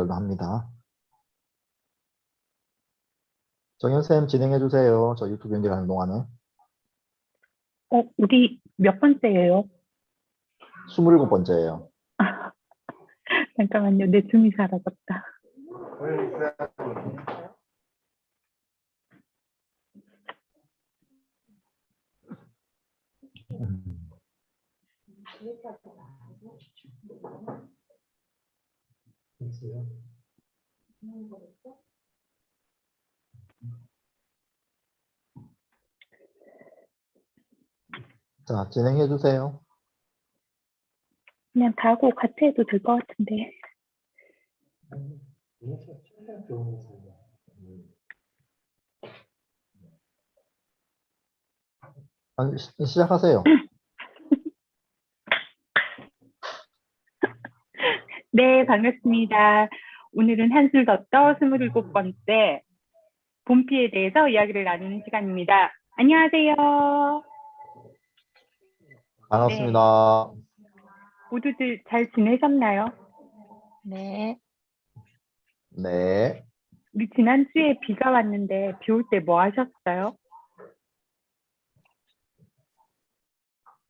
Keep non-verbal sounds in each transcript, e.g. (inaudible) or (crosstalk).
연결도 합니다. 정현쌤 진행해 주세요. 저 유튜브 연결하는 동안에. 어, 우리 몇 번째예요? 27번째예요. (laughs) 잠깐만요. 내 줌이 사라졌다. 자, 진행해 주세요. 그냥 다 하고 같이 해도 될 것 같은데. 아니, 시- 시작하세요. (laughs) 네, 반갑습니다. 오늘은 한술 더 떠 27번째 봄피에 대해서 이야기를 나누는 시간입니다. 안녕하세요. 반갑습니다. 모두들 잘 지내셨나요? 네. 네. 우리 지난주에 비가 왔는데 비 올 때 뭐 하셨어요?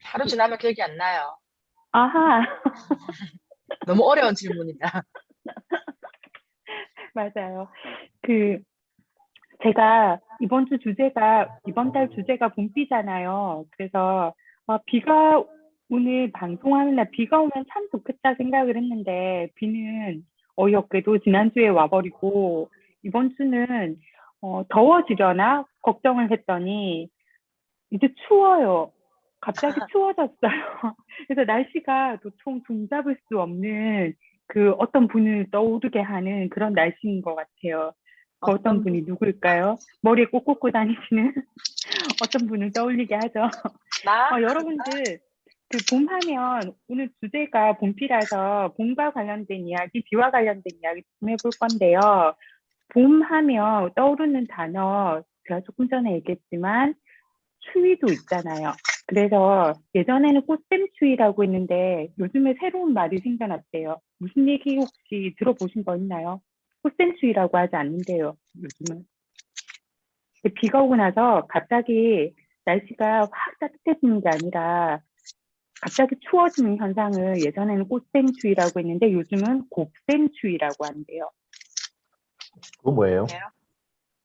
하루 지나면 기억이 안 나요. 아하, (laughs) 너무 어려운 질문이다. (laughs) 맞아요. 그, 제가 이번 주 주제가, 이번 달 주제가 봄비잖아요. 그래서, 아, 비가 오늘 방송하는 날 비가 오면 참 좋겠다 생각을 했는데, 비는 어이없게도 지난주에 와버리고, 이번 주는, 어, 더워지려나 걱정을 했더니, 이제 추워요. 갑자기 (laughs) 추워졌어요. (laughs) 그래서 날씨가 도통 종잡을 수 없는 그 어떤 분을 떠오르게 하는 그런 날씨인 것 같아요. 그 어떤 분이 누굴까요? 머리에 꼭 꽂고 다니시는 (laughs) 어떤 분을 떠올리게 하죠. 나? 어, 여러분들 그 봄 하면 오늘 주제가 봄비라서 봄과 관련된 이야기, 비와 관련된 이야기 좀 해볼 건데요. 봄 하면 떠오르는 단어 제가 조금 전에 얘기했지만 추위도 있잖아요. 그래서 예전에는 꽃샘추위라고 했는데 요즘에 새로운 말이 생겨났대요. 무슨 얘기 혹시 들어보신 거 있나요? 꽃샘추위라고 하지 않는데요. 요즘은. 비가 오고 나서 갑자기 날씨가 확 따뜻해지는 게 아니라 갑자기 추워지는 현상을 예전에는 꽃샘추위라고 했는데 요즘은 곱샘추위라고 한대요. 그거 뭐예요?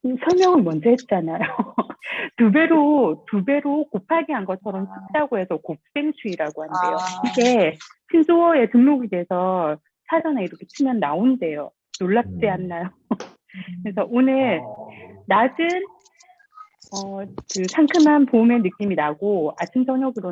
이 설명을 먼저 했잖아요. (laughs) 두 배로 두 배로 곱하기 한 것처럼 춥다고 해서 곱셈추위라고 한대요. 아. 이게 신조어에 등록이 돼서 사전에 이렇게 치면 나온대요. 놀랍지 음. 않나요? (laughs) 그래서 오늘 낮은 어, 그 상큼한 봄의 느낌이 나고 아침 저녁으로는